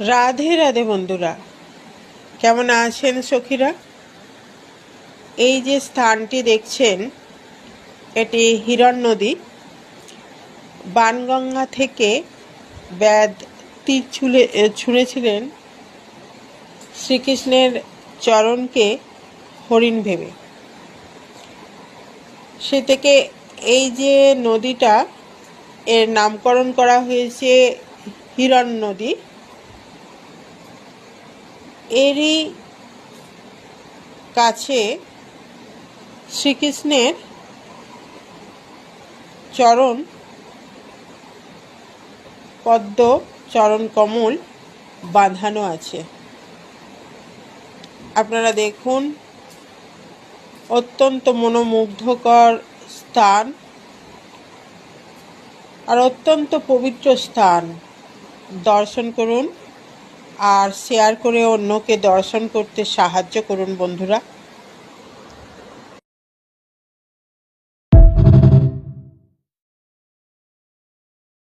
রাধে রাধে বন্ধুরা, কেমন আছেন সখীরা? এই যে স্থানটি দেখছেন, এটি হিরণ নদী। বানগঙ্গা থেকে ব্যাদ তীর ছুলে ছুঁড়েছিলেন শ্রীকৃষ্ণের চরণকে হরিণ ভেবে। সে থেকে এই যে নদীটা, এর নামকরণ করা হয়েছে হিরণ নদী। এরই কাছে শ্রীকৃষ্ণের চরণ, পদ্ম চরণ কমল বাঁধানো আছে। আপনারা দেখুন, অত্যন্ত মনোমুগ্ধকর স্থান আর অত্যন্ত পবিত্র স্থান। দর্শন করুন। আর শেয়ার করে অন্যকে দর্শন করতে সাহায্য করুন বন্ধুরা।